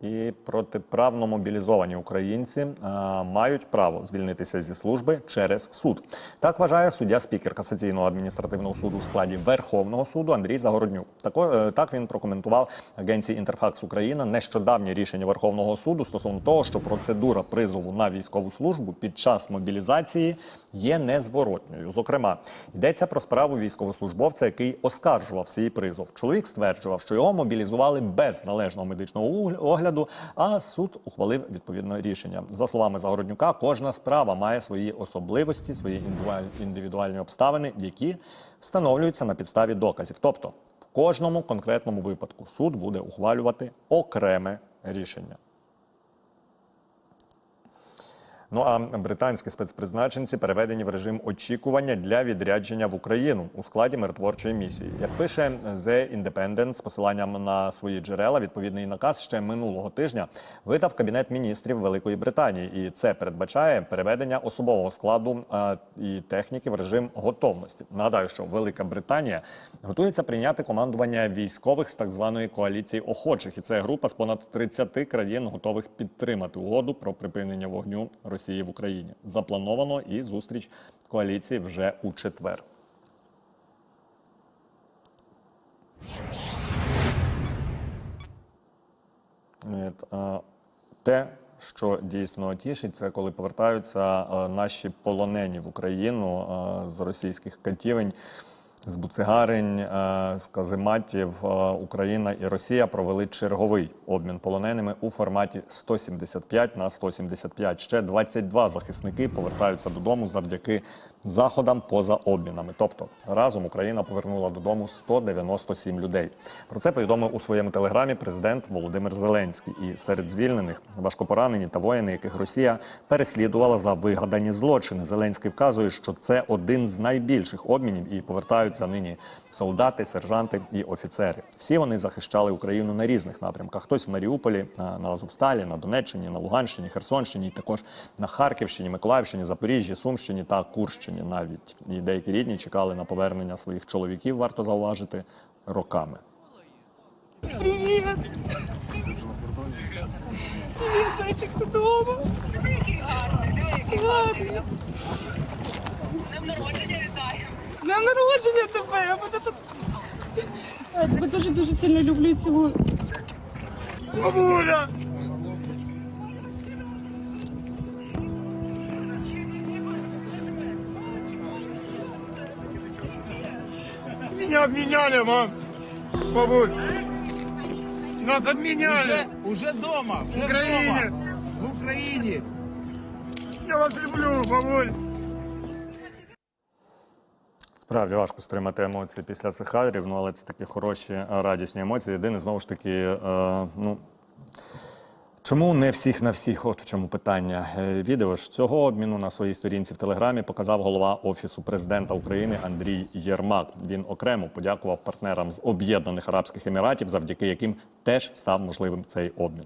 І протиправно мобілізовані українці е, мають право звільнитися зі служби через суд. Так вважає суддя спікер касаційного адміністративного суду у складі Верховного суду Андрій Загороднюк. Тако, е, так він прокоментував агенції Інтерфакс Україна нещодавнє рішення Верховного суду стосовно того, що процедура призову на військову службу під час мобілізації є незворотньою. Зокрема, йдеться про справу військовослужбовця, який оскаржував свій призов. Чоловік стверджував, що його мобілізували без належного медичного угл- огляду, а суд ухвалив відповідне рішення. За словами Загороднюка, кожна справа має свої особливості, свої індивідуальні обставини, які встановлюються на підставі доказів. Тобто, в кожному конкретному випадку суд буде ухвалювати окреме рішення. Ну а британські спецпризначенці переведені в режим очікування для відрядження в Україну у складі миротворчої місії. Як пише The Independent з посиланням на свої джерела, відповідний наказ ще минулого тижня видав кабінет міністрів Великої Британії, і це передбачає переведення особового складу е, і техніки в режим готовності. Нагадаю, що Велика Британія готується прийняти командування військових з так званої коаліції охочих, і це група з понад 30 країн готових підтримати угоду про припинення вогню Росії в Україні. Заплановано і зустріч коаліції вже у четвер. Те, що дійсно тішить, це коли повертаються наші полонені в Україну з російських катівень. З Буцегарень, е, з Казематів, е, Україна і Росія провели черговий обмін полоненими у форматі 175 на 175. Ще 22 захисники повертаються додому завдяки заходам поза обмінами. Тобто разом Україна повернула додому 197 людей. Про це повідомив у своєму телеграмі президент Володимир Зеленський. І серед звільнених важкопоранені та воїни, яких Росія переслідувала за вигадані злочини. Зеленський вказує, що це один з найбільших обмінів і повертаються нині солдати, сержанти і офіцери. Всі вони захищали Україну на різних напрямках. Хтось в Маріуполі, на на Азовсталі, на Донеччині, на Луганщині, Херсонщині, і також на Харківщині, Миколаївщині, Запоріжжі, Сумщині та Курщині. Навіть і деякі рідні чекали на повернення своїх чоловіків. Варто зауважити роками. Привіт! Привіт, зайчик, ти дома? вітаю. З днем народження тебе! Я буду тут. Я тебе дуже-дуже сильно люблю і цілую. Бабуля! Меня обменяли, мам. Бабуль. Нас обменяли. Уже, уже дома, вже В Україні. дома. В Україні. Я вас люблю, бабуль. Справді важко стримати емоції після цих кадрів, ну але це такі хороші, е, радісні емоції. Єдине, знову ж таки, е, ну. Чому не всіх на всіх? От в чому питання. Е, Відео ж цього обміну на своїй сторінці в Телеграмі показав голова Офісу президента України Андрій Єрмак. Він окремо подякував партнерам з Об'єднаних Арабських Еміратів, завдяки яким теж став можливим цей обмін.